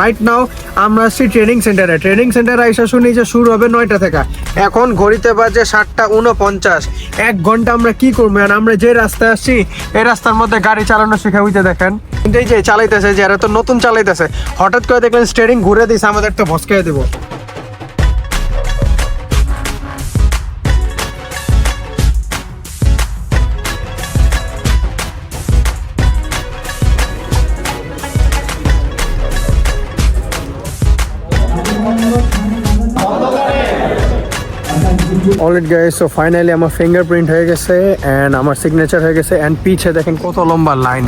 Right now আমরা আসছি training সেন্টারে ট্রেনিং সেন্টারে আইসা শুনি যে শুরু হবে নয়টা থেকে। এখন ঘড়িতে বাজে সাতটা উনপঞ্চাশ এক ঘণ্টা আমরা কি করব? আর আমরা যে রাস্তায় আসছি, এই রাস্তার মধ্যে গাড়ি চালানো শিখে হইতে দেখেন। কিন্তু এই যে চালাইতেছে, যে এরা তো নতুন চালাইতেছে। হঠাৎ করে দেখলেন স্টেরিং ঘুরে দিছে, আমাদের তো ভসকাই দেবো। অলরেড গাইস সো ফাইনালি আমার ফিঙ্গারপ্রিন্ট হয়ে গেছে এন্ড আমার সিগনেচার হয়ে গেছে এন্ড পিছে দেখেন কত লম্বা লাইন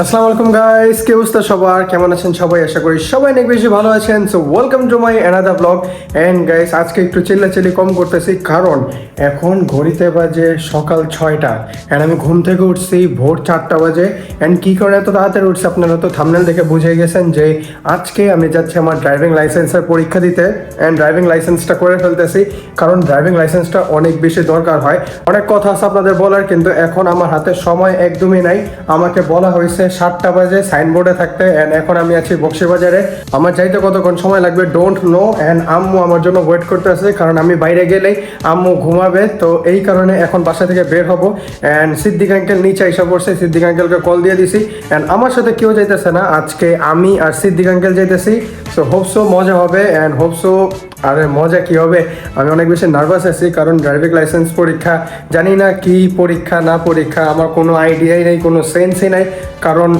আসসালামু আলাইকুম গাইস কে অবস্থা সবার? কেমন আছেন সবাই? আশা করি সবাই অনেক বেশি ভালো আছেন। So welcome to my another blog and guys আজকে একটু চিল্লাচিল্লি কম করতেছি, কারণ এখন ঘড়িতে বাজে সকাল ছয়টা। অ্যান্ড আমি ঘুম থেকে উঠছি ভোর চারটা বাজে। অ্যান্ড কী করে এত তাড়াতাড়ি উঠছি আপনারা তো থামনেল দেখে বুঝে গেছেন যে আজকে আমি যাচ্ছি আমার ড্রাইভিং লাইসেন্সের পরীক্ষা দিতে। অ্যান্ড ড্রাইভিং লাইসেন্সটা করে ফেলতেছি, কারণ ড্রাইভিং লাইসেন্সটা অনেক বেশি দরকার হয়। অনেক কথা আছে আপনাদের বলার, কিন্তু এখন আমার হাতে সময় একদমই নাই। আমাকে বলা হয়েছে সাতটা বাজে সাইনবোর্ডে থাকতে অ্যান্ড এখন আমি আছি বক্সিবাজারে। আমার যাইতে কতক্ষণ সময় লাগবে? ডোন্ট নো অ্যান্ড আম্মু আমার জন্য ওয়েট করতে আছে কারণ আমি বাইরে গেলেই আম্মু ঘুমাবে, তো এই কারণে এখন বাসা থেকে বের হব অ্যান্ড সিদ্দিক আঙ্কেল নিচে এসে পড়ছে সিদ্দিক আঙ্কেলকে কল দিয়ে দিছি অ্যান্ড আমার সাথে কেউ যাইতেছে না, আজকে আমি আর সিদ্দিক আঙ্কেল যাইতেছি সো হোপসো মজা হবে অ্যান্ড হোপসো আরে মজা কি হবে? আমি অনেক বেশি নার্ভাস আছি, কারণ ড্রাইভিং লাইসেন্স পরীক্ষা, জানি না কি পরীক্ষা, না পরীক্ষা, আমার কোনো আইডিয়াই নেই, কোনো সেন্সই নাই কারণ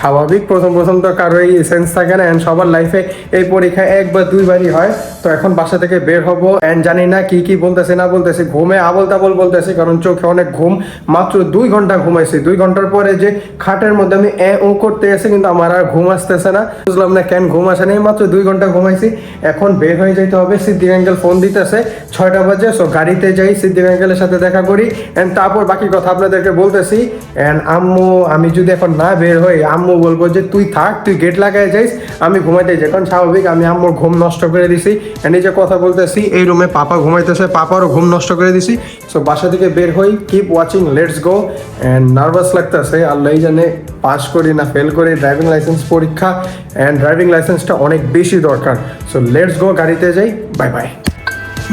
স্বাভাবিক, প্রথম প্রথম তো কারোর এই সেন্স থাকে না। অ্যান্ড সবার লাইফে এই পরীক্ষা একবার দুইবারই হয়। তো এখন বাসা থেকে বের হব অ্যান্ড জানি না কি কি বলতেছে, না বলতেছে। ঘুমে আবল তাবল বলতেছি, কারণ চোখে অনেক ঘুম। মাত্র দুই ঘণ্টা ঘুমাইছি। দুই ঘণ্টার পরে যে খাটের মধ্যে আমি এ ও করতে এসে কিন্তু আমার আর ঘুম আসতেছে না। বুঝলাম না কেন ঘুম আসে নাই, মাত্র দুই ঘণ্টা ঘুমাইছি। এখন বের হয়ে যেতে হবে, সিদ্দিক আঙ্কেল ফোন দিতেছে। ছয়টা বাজে সো গাড়িতে যাই, সিদ্দিক আঙ্কেলের সাথে দেখা করি। অ্যান্ড তারপর বাকি কথা আপনাদেরকে বলতেছি। অ্যান্ড আম্মু, আমি যদি এখন না বের হই, আম্মু বলব যে, তুই থাক, তুই গেট লাগাই যাইস, আমি ঘুমাইতে যাই। কারণ স্বাভাবিক, আমি আম্মুর ঘুম নষ্ট করে দিছি। অ্যান্ড এই যে কথা বলতেছি, এই রুমে পাপা ঘুমাইতেছে, পাপারও ঘুম নষ্ট করে দিছি। সো বাসা থেকে বের হই keep watching let's go and nervous লাগতেছে, আল্লাহ জানে পাস করি না ফেল করি ড্রাইভিং লাইসেন্স পরীক্ষা। অ্যান্ড ড্রাইভিং লাইসেন্সটা অনেক বেশি দরকার। সো লেটস গো গাড়িতে যাই bye bye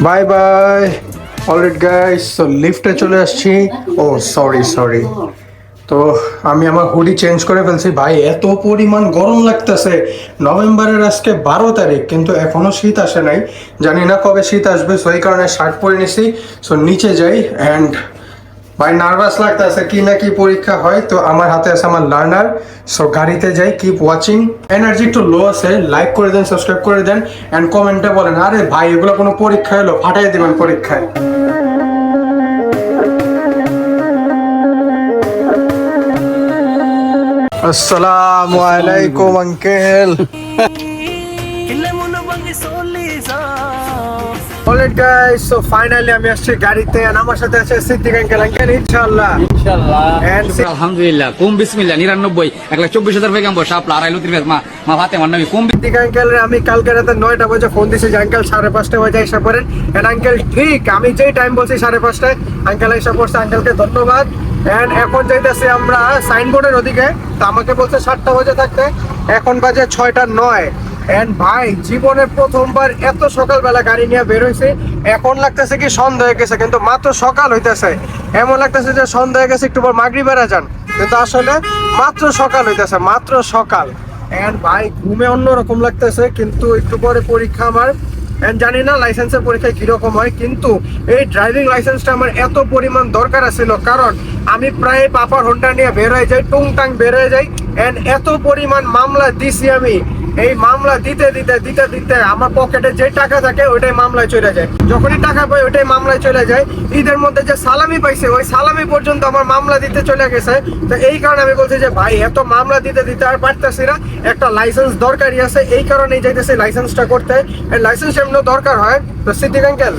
bye bye alright guys so লিফটে চলে আসছি। ও সরি সরি তো আমি আমার হুডি চেঞ্জ করে ফেলছি। ভাই, এত পরিমাণ গরম লাগতেছে। নভেম্বরের আজকে বারো তারিখ, কিন্তু এখনও শীত আসে নাই। জানি না কবে শীত আসবে সো এই কারণে শার্ট পরে নিছি। সো নিচে যাই অ্যান্ড ভাই নার্ভাস লাগতেছে কি না কি পরীক্ষা হয়। তো আমার হাতে আছে আমার লার্নার সো গাড়িতে যাই কিপ ওয়াচিং এনার্জি একটু লো আছে লাইক করে দেন সাবস্ক্রাইব করে দেন অ্যান্ড কমেন্টে বলেন, আরে ভাই, এগুলো কোনো পরীক্ষা এলো ফাটাই দেবেন পরীক্ষায়। আসসালামু আলাইকুম uncle. Alright guys so finally আমি আসছি গাড়িতে আমার সাথে আছে সিদ্দিক আঙ্কেল আঙ্কেল ইনশাআল্লাহ। And সি- আলহামদুলিল্লাহ। কুম বিসমিল্লাহ বসা মা মা ভাতে সিদ্দিক আঙ্কেল আমি কালকে রাতে নয়টা বাজে ফোন দিছি যে আঙ্কেল সাড়ে পাঁচটা বাজে এসে পড়েন। এন্ড আঙ্কেল ঠিক আমি যেই টাইম বলছি সাড়ে পাঁচটায় আঙ্কেল এসে পড়ছে আঙ্কেলকে ধন্যবাদ। এন্ড এখন যাইতেছি আমরা সাইনবোর্ডের ওদিকে। তো আমাকে বলছে সাতটা বাজে থাকতে। এখন বাজে ছয়টা নয়। এন্ড ভাই জীবনের প্রথমবার এত সকালবেলা গাড়ি নিয়ে বের হয়েছে এখন লাগতেছে কি সন্ধ্যা হয়ে গেছে, কিন্তু মাত্র সকাল হইতেছে। এমন লাগতেছে যে সন্ধ্যা হয়ে গেছে, একটু পর মাগরি বেড়া যান কিন্তু আসলে মাত্র সকাল হইতেছে, মাত্র সকাল। এন্ড ভাই, ঘুমে অন্যরকম লাগতেছে, কিন্তু একটু পরে পরীক্ষা আমার জানি না লাইসেন্সের পরীক্ষা কীরকম হয়, কিন্তু এই ড্রাইভিং লাইসেন্সটা আমার এত পরিমাণ দরকার আছিল। কারণ আমি প্রায় পাপার হোন্ডা নিয়ে বের হয়ে যাই, টুংটাং বের হয়ে যাই। এত পরিমাণ মামলা দিছি আমি। এই মামলা দিতে দিতে দিতে দিতে আমার পকেটে যে টাকা থাকে ওইটাই মামলায় চলে যায়। যখনই টাকা পাই ওইটাই মামলায় চলে যায়। ঈদের মধ্যে যে সালামি পাইছে ওই সালামি পর্যন্ত আমার মামলা দিতে চলে গেছে। তো এই কারণে আমি বলছি যে ভাই এত মামলা দিতে দিতে আর পারতেছি না। একটা লাইসেন্স দরকারই আছে। এই কারণেই যাইতেছি লাইসেন্সটা করতে। লাইসেন্স এমনি দরকার হয় তো সিদ্দিক আঙ্কেল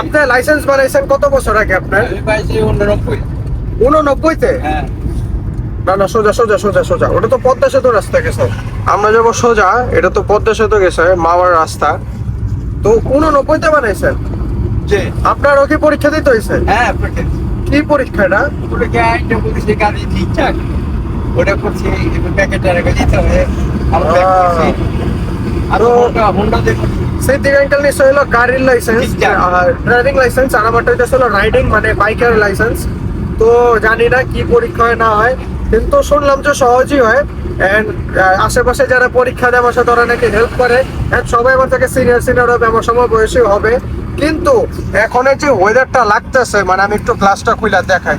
আপনার লাইসেন্স বানাইছেন কত বছর আগে আপনার? উননব্বইতে? হ্যাঁ। না না সোজা সোজা সোজা সোজা। ওটা তো পদ্মা সেতু রাস্তা গেছে। আমরা যাব সোজা এটা তো পদ্মা সেতু গেছে মাওয়ার রাস্তা। তো উননব্বইতে বানাইছেন। যে আপনারও কি পরীক্ষা দিতে হয়েছে? হ্যাঁ কি পরীক্ষা এটা? আইনটা বলেছে গাড়ি ঠিকঠাক ওটা করছে দিতে হবে। আরও হোন্ডা নিশ্চয় হলো গাড়ির লাইসেন্স ড্রাইভিং লাইসেন্স আর আমারটা হচ্ছে হলো রাইডিং মানে বাইকের লাইসেন্স তো জানি না কি পরীক্ষা হয় না হয়। কিন্তু শুনলাম যে সহজই হয়। অ্যান্ড আশেপাশে যারা পরীক্ষা দেওয়া সে ধরে নাকি হেল্প করে। সবাই আমার থেকে সিনিয়র সিনিয়র হবে, আমার সময় বয়সী হবে। কিন্তু এখন যে ওয়েদারটা লাগতেছে মানে আমি একটু ক্লাসটা খুলে দেখাই।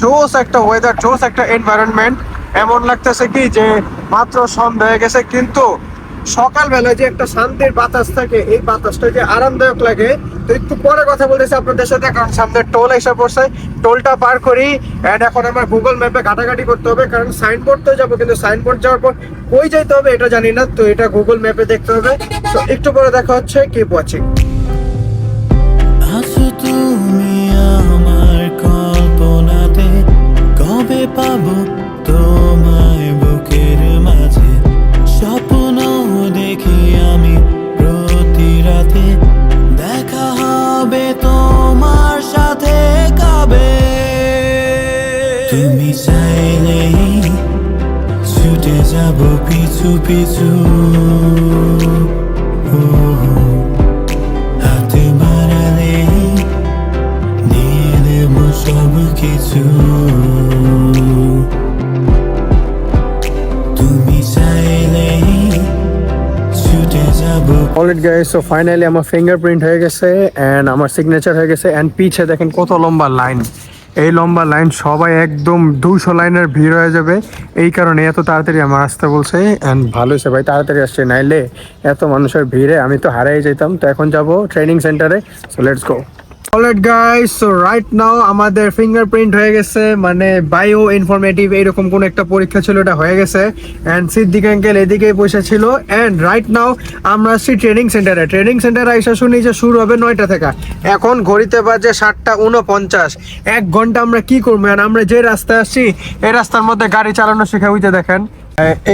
জোস একটা ওয়েদার জোস একটা এনভায়রনমেন্ট এমন লাগতেছে কি যে, মাত্র সন্ধ্যা হয়ে গেছে, কিন্তু সকালবেলায় যে একটা শান্তির বাতাস থাকে, এই বাতাসটা যে আরামদায়ক লাগে। তো একটু পরে কথা বলতেছি আপনাদের সাথে, কারণ সামনে টোল এসে পড়ছে। টোলটা পার করি এন্ড এখন আমার গুগল ম্যাপে ঘাটাঘাটি করতে হবে, কারণ সাইনবোর্ড তো যাব, কিন্তু সাইনবোর্ড যাওয়ার পর কই যাইতে হবে এটা জানি না, তো এটা গুগল ম্যাপে দেখতে হবে। তো একটু পরে দেখা হচ্ছে কিপ ওয়াচিং তুমি আমার কল্পনাতে, কবে পাবো হবে তোমার সাথে কবে? তুমি চাইলেই ছুটে যাব পিছু পিছু। গাইস সো ফাইনালি আমার ফিঙ্গারপ্রিন্ট হয়ে গেছে এন্ড আমার সিগনেচার হয়ে গেছে এন্ড পিছে দেখেন কত লম্বা লাইন এই লম্বা লাইন সবাই একদম দুশো লাইনের ভিড় হয়ে যাবে। এই কারণে এত তাড়াতাড়ি আমার আসতে বলছে অ্যান্ড ভালো হয়েছে ভাই, তাড়াতাড়ি আসছে, নাইলে এত মানুষের ভিড়ে আমি তো হারাই যেতাম। তো এখন যাব ট্রেনিং সেন্টারে so let's go alright guys so right now আমাদের ফিঙ্গারপ্রিন্ট হয়ে গেছে মানে বায়ো ইনফরমেটিভ এইরকম কোন একটা পরীক্ষা ছিল, এটা হয়ে গেছে। এন্ড সিদ্দিক আঙ্কেল এদিকেই বসে ছিল। এন্ড রাইট নাও আমরা আসছি ট্রেনিং সেন্টারে ট্রেনিং সেন্টারে আইসা শুনি যে শুরু হবে নয়টা থেকে। এখন ঘড়িতে বাজে সাতটা উনপঞ্চাশ এক ঘণ্টা আমরা কি করব? আমরা যে রাস্তায় আসছি, এই রাস্তার মধ্যে গাড়ি চালানো শেখা হইতে দেখেন।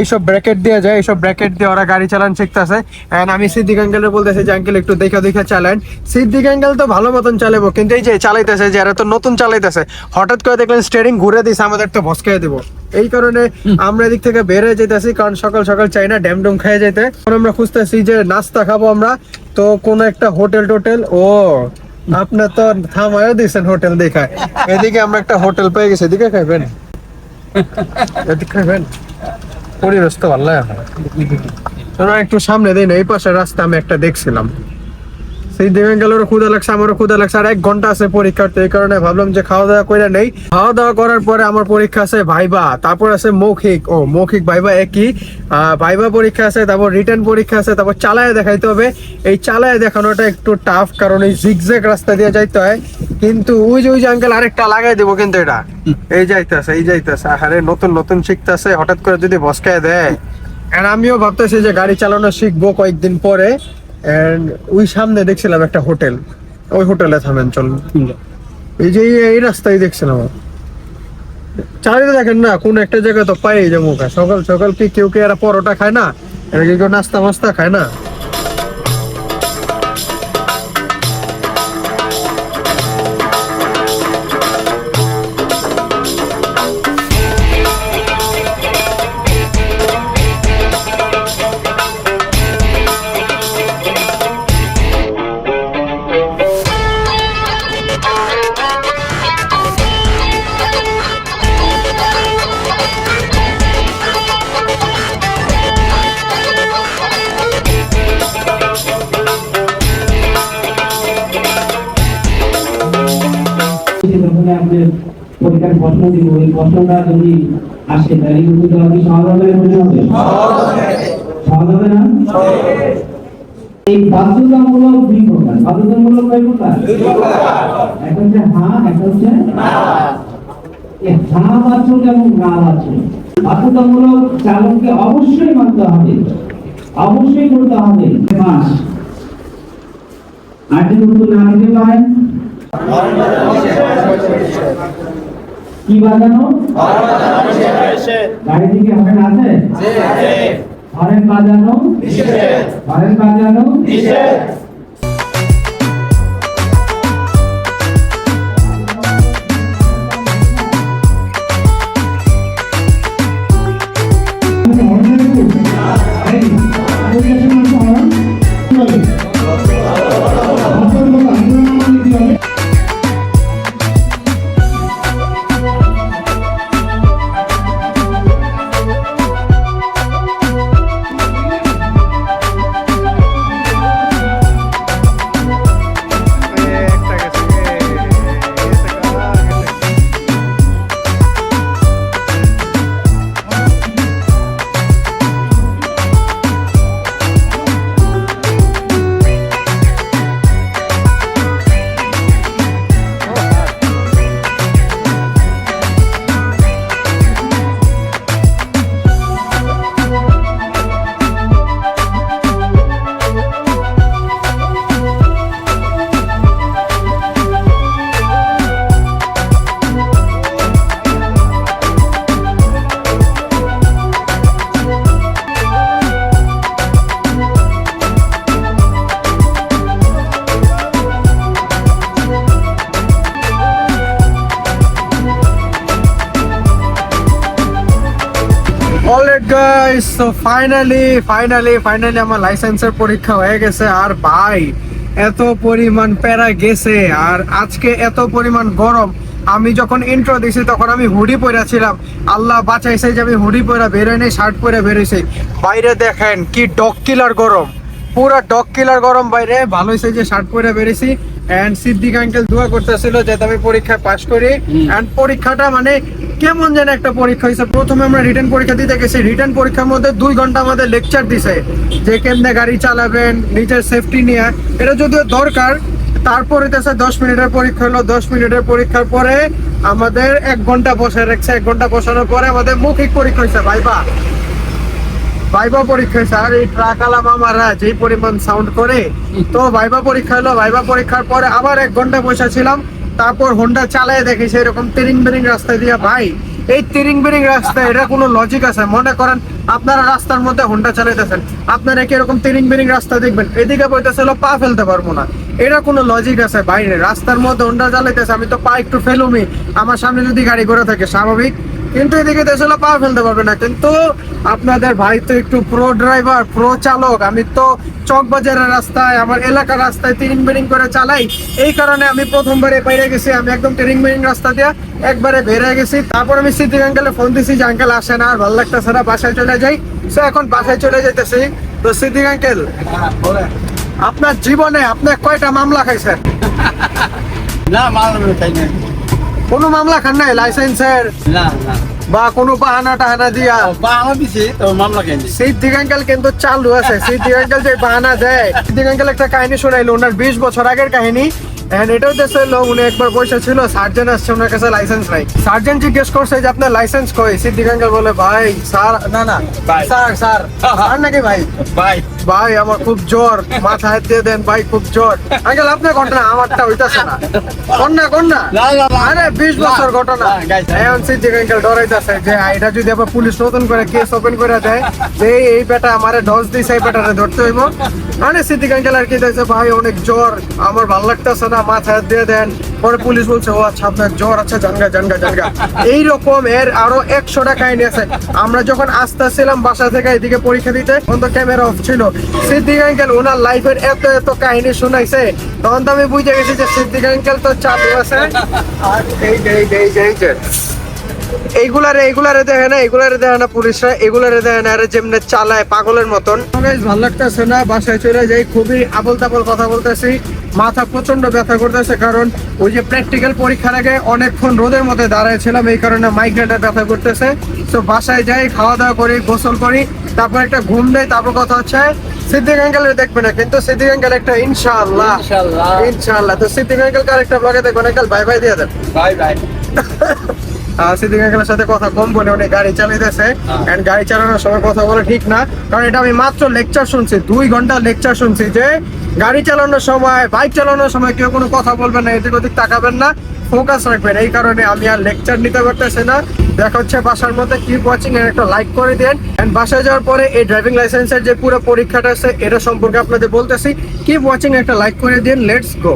এইসব ব্র্যাকেট দিয়ে যায় এইসব ব্র্যাকেট দিয়ে ওরা গাড়ি চালান শিখতেছে। এন্ড আমি সিদ্দিক আঙ্কেলের বলতেছি যে আঙ্কেল একটু দেখা দেখা চালান। সিদ্দিক আঙ্কেল তো ভালো মতন চালাবো কিন্তু এই যে চালাইতেছে যারা তো নতুন চালাইতেছে হঠাৎ করে দেখলেন স্টিয়ারিং ঘুরে দিছে আমাদের তো ভসকাই দেবো। এই কারণে আমরা এদিক থেকে বের হয়ে যেতেছি কারণ সকাল সকাল চাই না ড্যাম ডুম খেয়ে যেতে কারণ আমরা খুঁজতেছি যে নাস্তা খাব আমরা। তো কোন একটা হোটেল টোটেল ও আপনার তো থামায়ও দিয়েছেন হোটেল দেখায়। এদিকে আমরা একটা হোটেল পেয়ে গেছি এদিকে খাইবেন। এদিকে খাইবেন। পরিবেশ তো ভালো লাগে একটু সামনে দিন এই পাশে রাস্তা আমি একটা দেখছিলাম। সেই দিকে গেল ক্ষুদা লাগছে, আমারও ক্ষুদা লাগছে, আর এক ঘণ্টা আছে পরীক্ষার তো এই কারণে ভাবলাম যে খাওয়া দাওয়া করে নেই। খাওয়া দাওয়া করার পরে আমার পরীক্ষা আছে ভাইবা, তারপর আছে মৌখিক, ও মৌখিক ভাইবা একই। ভাইবা পরীক্ষা আছে, তারপর রিটার্ন পরীক্ষা আছে, তারপর চালায় দেখাইতে হবে। এই চালায় দেখানোটা একটু টাফ কারণ এই জিগজ্যাগ রাস্তা দিয়ে যাইতে হয়। কিন্তু ওই যে ওই যে আঙ্কেল আরেকটা লাগাই দেবো কিন্তু এটা। এই যাইতেছে এই যাইতেছে আরে নতুন নতুন শিখতেছে, হঠাৎ করে যদি বসকায় দেয়। আর আমিও ভাবতেছি যে গাড়ি চালানো শিখব কয়েকদিন পরে। এন্ড ওই সামনে দেখছিলাম একটা হোটেল। ওই হোটেলে থামেন চল এই যে এই- রাস্তায় দেখছিলাম। চারিদিকে দেখেন না, কোন একটা জায়গায় তো পাই মুখা সকাল সকাল কি কেউ কি এরা পরোটা খায় না? এরা কেউ নাস্তা মাস্তা খায় না? যখন আপনি পরীক্ষার প্রশ্ন দিব। ওই প্রশ্নটা যদি আসে তাহলে কিন্তু সহজ হবে সহজ হবে না? এই বাধ্যতামূলক দুই প্রকার। বাধ্যতামূলক কয় প্রকার? এক হচ্ছে এক হচ্ছে এই হ্যাঁ বাচক এবং না বাচক বাধ্যতামূলক চালককে অবশ্যই মানতে হবে। অবশ্যই করতে হবে। মাস। আর যদি উত্তর না দিতে পারেন। কি বাজানো? গাড়ি হরেন আছে? হরেন বাজানো? হরেন বাজানো? সো ফাইনালি ফাইনালি ফাইনালি আমার লাইসেন্সের পরীক্ষা হয়ে গেছে। আর ভাই, এত পরিমাণ প্যারা গেছে, আর আজকে এত পরিমাণ গরম। আমি যখন ইন্ট্রো দিছি, তখন আমি হুডি পরেছিলাম আল্লাহ বাঁচাইছে যে আমি হুডি পরে বেরোয়নি শার্ট পরে বেরোইছি বাইরে দেখেন কি ডক কিলার গরম। পুরো ডগ কিলার গরম বাইরে। ভালো হয়েছে যে শার্ট পরে বেরিয়েছি। এন্ড সিদ্দিক আঙ্কেল দোয়া করতেছিল যাতে আমি পরীক্ষায় পাশ করি। এন্ড পরীক্ষাটা মানে কেমন যেন একটা পরীক্ষা হয়েছে প্রথমে আমরা রিটার্ন পরীক্ষা দিতে গেছি। রিটার্ন পরীক্ষার মধ্যে দুই ঘণ্টা আমাদের লেকচার দিছে যে কেমনে গাড়ি চালাবেন নিজের সেফটি নিয়ে। এটা যদিও দরকার তারপরে হইতেছে দশ মিনিটের পরীক্ষা হলো। দশ মিনিটের পরীক্ষার পরে আমাদের এক ঘণ্টা বসে রাখছে। এক ঘণ্টা বসানোর পরে আমাদের মৌখিক পরীক্ষা হয়েছে ভাইবা। ভাইবা পরীক্ষা স্যার এই ট্রাক আলা মামারা যেই পরিমাণ সাউন্ড করে, তো ভাইবা পরীক্ষা হলো ভাইবা পরীক্ষার পরে আবার এক ঘণ্টা বসে ছিলাম, তারপর হোন্ডা চালায় দেখি সেরকম তিরিং বিরিং রাস্তায় দিয়া, ভাই, এই তিরিং বিরিং রাস্তায় এটা কোনো লজিক আছে? মনে করেন, আপনারা রাস্তার মধ্যে হোন্ডা চালাইতেছেন, আপনারা কি এরকম তিরিং বিরিং রাস্তা দেখবেন? এদিকে বইতেছিল পা ফেলতে পারব না। এটা কোনো লজিক আছে? বাইরে রাস্তার মধ্যে হোন্ডা চালাইতেছে, আমি তো পা একটু ফেলুমি। আমার সামনে যদি গাড়ি ঘোড়া থাকে, স্বাভাবিক কিন্তু এদিকে দেশে পা ফেলতে পারবে না। কিন্তু আপনাদের ভাই তো একটু প্রো ড্রাইভার প্রো চালক। আমি তো চকবাজারের রাস্তায়, আমার এলাকার রাস্তায় তিরিং বিরিং করে চালাই। এই কারণে আমি প্রথমবারে বাইরে গেছি, আমি একদম তিরিং বেরিং রাস্তা দিয়ে একবারে বেড়ে গেছি। তারপর আমি সিদ্দিক আঙ্কেলে ফোন দিছি যে, আঙ্কেল আসে না আর, ভালো লাগতেছে না, বাসায় চলে যাই। সো এখন বাসায় চলে যেতেছি তো সিদ্দিক আঙ্কেল, আপনার জীবনে আপনি কয়টা মামলা খাইছেন? না, মাল খাই কোনো মামলা খান নাই লাইসেন্সের? না না। বা কোনো বাহানা টাহানা দিয়া? বাহানা দিছি তো মামলা কেন? সিদ্দিক আঙ্কেল কিন্তু চালু আছে সিদ্দিক আঙ্কেল যে বাহানা দেয় সিদ্দিক আঙ্কেল একটা কাহিনী শোনাইলো ওনার বিশ বছর আগের কাহিনী। লোক উনি একবার বসে ছিল সার্জেন আসছে ওনার কাছে লাইসেন্স নাই। সার্জেন জিজ্ঞেস করছে যে আপনার লাইসেন্স কই? সিদ্দিক আঙ্কেল বলে ভাই স্যার না না স্যার স্যার স্যার নাকি ভাই? ভাই। ভাই আমার খুব জ্বর মাথা হাত দিয়ে দেন ভাই খুব জ্বর। আঙ্কেল আপনার ঘটনা আমারটা হইতাছে না। কন্যা কন্যা। আরে বিশ বছর ঘটনা। এখন সিদ্দিক আঙ্কেল ডরাইতাছে যে এটা যদি আবার পুলিশ নতুন করে কেস ওপেন করে দেয় যে এই- এই বেটা আমারে ডস দিছে এই বেটারে ধরতে হইব। মানে সিদ্দিক আঙ্কেল আর কি দেখছে ভাই অনেক জ্বর আমার ভালো লাগতেছে না মাথা দিয়ে দেন। পরে পুলিশ বলছে, ও আচ্ছা আপনার জ্বর আছে, জানগা জানগা জানগা। এইরকম এর আরও একশোটা কাহিনী আছে। আমরা যখন আসতেছিলাম বাসা থেকে এদিকে পরীক্ষা দিতে, তখন তো ক্যামেরা অফ ছিল। সিদ্দিক আঙ্কেল ওনার লাইফের এত এত কাহিনী শোনাইছে। তখন তো আমি বুঝে গেছি যে সিদ্দিক আঙ্কেল তো চাপে আছে। আর এই যে এই যে। এইগুলারে এইগুলারে দেখে না এইগুলারে দেখে না পুলিশরা এগুলারে দেখে না আরে যেমনে চালায় পাগলের মতন। ভালো লাগতেছে না বাসায় চলে যাই খুবই আবল তাবল কথা বলতেছি মাথা প্রচণ্ড ব্যথা করতেছে কারণ ওই যে প্র্যাকটিক্যাল পরীক্ষার আগে অনেকক্ষণ রোদের মধ্যে দাঁড়াইছিলাম এই কারণে মাইগ্রেনটা ব্যথা করতেছে। তো বাসায় যাই খাওয়া দাওয়া করি গোসল করি তারপর একটা ঘুম দেয় তারপর কথা হচ্ছে সিদ্দিক আঙ্কেলের দেখবে না কিন্তু সিদ্দিক আঙ্কেল একটা ইনশাআল্লাহ ইনশাআল্লাহ। ইনশাআল্লাহ। তো সিদ্দিক আঙ্কেল আরেকটা ব্লগে দেখবেন আঙ্কেল বাই বাই দিয়ে দেন। ভাই আহ, সিদ্দিক আঙ্কেলের সাথে কথা কম বলে উনি গাড়ি চালাইতেছে। এন্ড গাড়ি চালানোর সময় কথা বলে ঠিক না। কারণ এটা আমি মাত্র লেকচার শুনছি দুই ঘণ্টা লেকচার শুনছি যে গাড়ি চালানোর সময় বাইক চালানোর সময় কেউ কোনো কথা বলবেন না এদিক ওদিক তাকাবেন না ফোকাস রাখবেন। এই কারণে আমি আর লেকচার নিতে পারতেছি না। দেখা হচ্ছে বাসার মধ্যে কিপ ওয়াচিং এর একটা লাইক করে দেন। এন্ড বাসায় যাওয়ার পরে এই ড্রাইভিং লাইসেন্সের যে পুরো পরীক্ষাটা আছে এটা সম্পর্কে আপনাদের বলতেছি। কিপ ওয়াচিং একটা লাইক করে দিন লেটস গো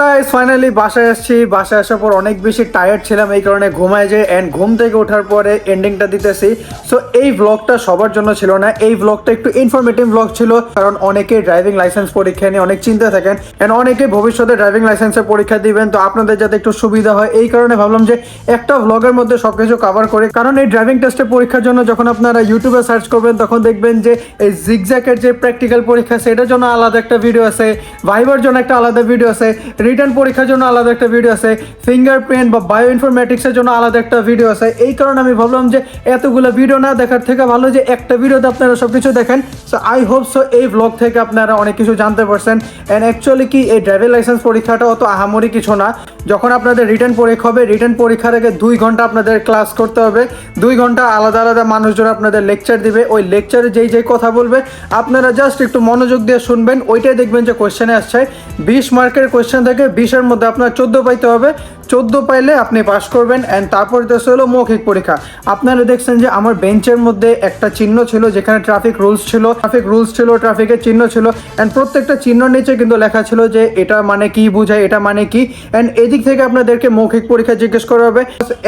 গাইস ফাইনালি বাসায় আসছি। বাসায় আসার পর অনেক বেশি টায়ার্ড ছিলাম, এই কারণে ঘুমায় যে এন্ড ঘুম থেকে ওঠার পরে এন্ডিংটা দিতেছি। সো এই ব্লগটা সবার জন্য ছিল না, এই ব্লগটা একটু ইনফরমেটিভ ব্লগ ছিল, কারণ অনেকে ড্রাইভিং লাইসেন্স পরীক্ষা নিয়ে অনেক চিন্তা থাকেন এন্ড অনেকে ভবিষ্যতে ড্রাইভিং লাইসেন্সের পরীক্ষা দিবেন, তো আপনাদের যাতে একটু সুবিধা হয়, এই কারণে ভাবলাম যে একটা ব্লগের মধ্যে সবকিছু কভার করে। কারণ এই ড্রাইভিং টেস্টের পরীক্ষার জন্য যখন আপনারা ইউটিউবে সার্চ করবেন, তখন দেখবেন যে এই জিগজ্যাকের যে প্র্যাকটিক্যাল পরীক্ষা, সেটার জন্য আলাদা একটা ভিডিও আছে ভাইবার জন্য একটা আলাদা ভিডিও আছে রিটার্ন পরীক্ষার জন্য আলাদা একটা ভিডিও আছে ফিঙ্গারপ্রিন্ট বা বায়ো ইনফরমেটিক্সের জন্য আলাদা একটা ভিডিও আছে। এই কারণে আমি ভাবলাম যে এতগুলো ভিডিও না দেখার থেকে ভালো যে একটা ভিডিওতে আপনারা সব কিছু দেখেন। সো আই হোপ সো এই ব্লগ থেকে আপনারা অনেক কিছু জানতে পারছেন। অ্যান্ড অ্যাকচুয়ালি কি এই ড্রাইভিং লাইসেন্স পরীক্ষাটা অত আহামরি কিছু না। যখন আপনাদের রিটার্ন পরীক্ষা হবে রিটার্ন পরীক্ষার আগে দুই ঘণ্টা আপনাদের ক্লাস করতে হবে। দুই ঘণ্টা আলাদা আলাদা মানুষজন আপনাদের লেকচার দিবে। ওই লেকচারে যেই যেই কথা বলবে, আপনারা জাস্ট একটু মনোযোগ দিয়ে শুনবেন। ওইটাই দেখবেন যে কোয়েশ্চেনে আসছে। বিশ মার্কের কোয়েশ্চেন থেকে বিশের মধ্যে আপনার চোদ্দ পাইতে হবে। চোদ্দ পাইলে আপনি পাস করবেন অ্যান্ড তারপর দেশে হলো মৌখিক পরীক্ষা। আপনারা দেখছেন যে আমার বেঞ্চের মধ্যে একটা চিহ্ন ছিল, যেখানে ট্রাফিক রুলস ছিল ট্রাফিক রুলস ছিল ট্রাফিকের চিহ্ন ছিল অ্যান্ড প্রত্যেকটা চিহ্ন নিচে কিন্তু লেখা ছিল যে এটা মানে কি বোঝায়, এটা মানে কি অ্যান্ড এদিক থেকে আপনাদেরকে মৌখিক পরীক্ষা জিজ্ঞেস করা হবে।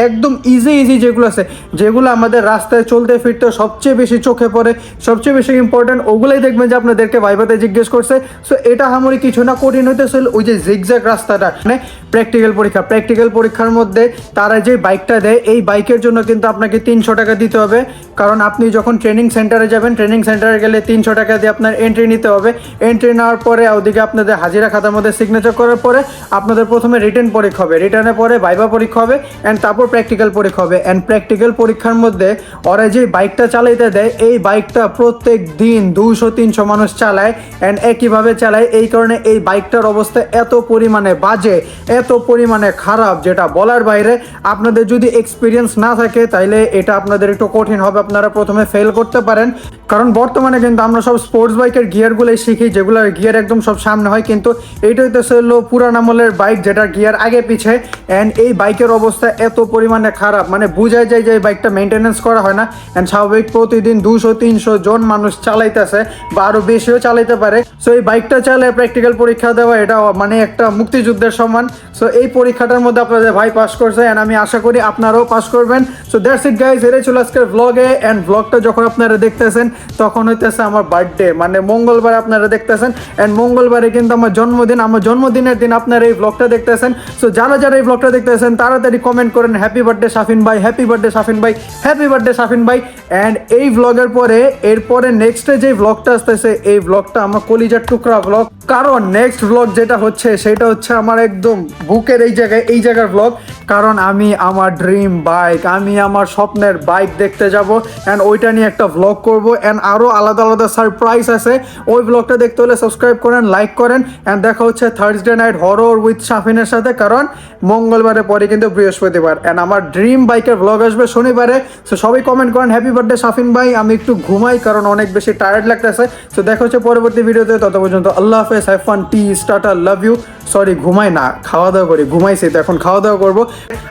একদম ইজি ইজি যেগুলো আছে, যেগুলো আমাদের রাস্তায় চলতে, ফিরতে সবচেয়ে বেশি চোখে পড়ে, সবচেয়ে বেশি ইম্পর্টেন্ট ওগুলোই দেখবেন যে আপনাদেরকে ভাইভাতে জিজ্ঞেস করছে। সো এটা আমারই কিছু না, কঠিন হইতেছে ওই যে জিগজ্যাগ রাস্তাটা মানে প্র্যাকটিক্যাল পরীক্ষা প্র্যাকটিক্যাল পরীক্ষার মধ্যে তারা যে বাইকটা দেয়, এই বাইকের জন্য কিন্তু আপনাকে তিনশো টাকা দিতে হবে। কারণ আপনি যখন ট্রেনিং সেন্টারে যাবেন ট্রেনিং সেন্টারে গেলে তিনশো টাকা দিয়ে আপনার এন্ট্রি নিতে হবে। এন্ট্রি নেওয়ার পরে ওদিকে আপনাদের হাজিরা খাতার মধ্যে সিগনেচার করার পরে আপনাদের প্রথমে রিটার্ন পরীক্ষা হবে। রিটার্নের পরে ভাইবা পরীক্ষা হবে অ্যান্ড তারপর প্র্যাকটিক্যাল পরীক্ষা হবে। অ্যান্ড প্র্যাকটিক্যাল পরীক্ষার মধ্যে ওরা যে বাইকটা চালাইতে দেয়, এই বাইকটা প্রত্যেক দিন দুশো তিনশো মানুষ চালায় অ্যান্ড একইভাবে চালায়। এই কারণে এই বাইকটার অবস্থা এত পরিমাণে বাজে, এত পরিমাণে খারাপ। যেটা বলার বাইরে, আপনাদের যদি এক্সপিরিয়েন্স না থাকে, তাইলে এটা আপনাদের একটু কঠিন হবে। আপনারা প্রথমে ফেল করতে পারেন। কারণ বর্তমানে কিন্তু আমরা সব স্পোর্টস বাইকের গিয়ারগুলোই শিখি, যেগুলো গিয়ার একদম সব সামনে হয়। কিন্তু এইটা হইতেছে হলো পুরান আমলের বাইক যেটা গিয়ার আগে পিছে। অ্যান্ড এই বাইকের অবস্থা এত পরিমাণে খারাপ। মানে বোঝাই যায় যে এই বাইকটা মেনটেনেন্স করা হয় না। অ্যান্ড স্বাভাবিক প্রতিদিন দুশো, তিনশো জন মানুষ চালাইতেছে বা আরও বেশিও চালাইতে পারে। সো এই বাইকটা চালে প্র্যাকটিক্যাল পরীক্ষা দেওয়া, এটা মানে একটা মুক্তিযুদ্ধের সমান সো এই পরীক্ষাটার মধ্যে আপনাদের ভাই পাস করছে অ্যান্ড আমি আশা করি আপনারাও পাস করবেন। সো দ্যাটস ইট গাইজ এটাই ছিল আজকের ব্লগে অ্যান্ড ব্লগটা যখন আপনারা দেখতেছেন, তখন হইতেছে আমার বার্থডে মানে মঙ্গলবার আপনারা দেখতেছেন। অ্যান্ড মঙ্গলবারে কিন্তু আমার জন্মদিন। আমার জন্মদিনের দিন আপনারা এই ব্লগটা দেখতেছেন। সো যারা যারা এই ব্লগটা দেখতেছেন, তাড়াতাড়ি কমেন্ট করেন হ্যাপি বার্থডে সাফিন ভাই! হ্যাপি বার্থডে সাফিন ভাই! হ্যাপি বার্থডে সাফিন ভাই! অ্যান্ড এই ব্লগের পরে, এরপরে নেক্সটে যে ব্লগটা আসতেছে, এই ব্লগটা আমার কলিজার টুকরা ব্লগ কারণ নেক্সট ব্লগ যেটা হচ্ছে, সেটা হচ্ছে আমার একদম বুকের এই জায়গায় এই জায়গার ব্লগ কারণ আমি আমার ড্রিম বাইক আমি আমার স্বপ্নের বাইক দেখতে যাব অ্যান্ড ওইটা নিয়ে একটা ব্লগ করব অ্যান্ড আরও আলাদা আলাদা সারপ্রাইজ আছে। ওই ব্লগটা দেখতে হলে সাবস্ক্রাইব করেন লাইক করেন অ্যান্ড দেখা হচ্ছে থার্সডে নাইট হরর উইথ শাফিনের সাথে, কারণ মঙ্গলবারে পরে কিন্তু বৃহস্পতিবার। অ্যান্ড আমার ড্রিম বাইকের ব্লগ আসবে শনিবারে সো সবাই কমেন্ট করেন হ্যাপি বার্থডে শাফিন ভাই, আমি একটু ঘুমাই, কারণ অনেক বেশি টায়ার্ড লাগতেছে। সো দেখা হচ্ছে পরবর্তী ভিডিওতে তত পর্যন্ত আল্লাহ হাফেজ have fun T starter love you sorry ঘুমাই না খাওয়া দাওয়া করি, ঘুমাইছি, তো এখন খাওয়া দাওয়া করব।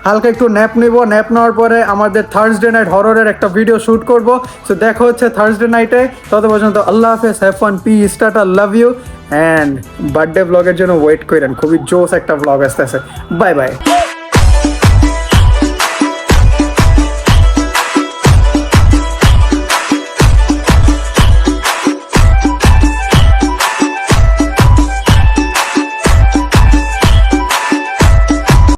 হালকা একটু ন্যাপ নেব ন্যাপ নেওয়ার পরে আমাদের থার্সডে নাইট হররের একটা ভিডিও শ্যুট করব। সো দেখা হচ্ছে থার্সডে নাইটে তত পর্যন্ত আল্লাহ হাফেজ have fun P starter love you and birthday ব্লগের জন্য ওয়েট করেন। খুবই জোস একটা ব্লগ আসতেছে। Bye bye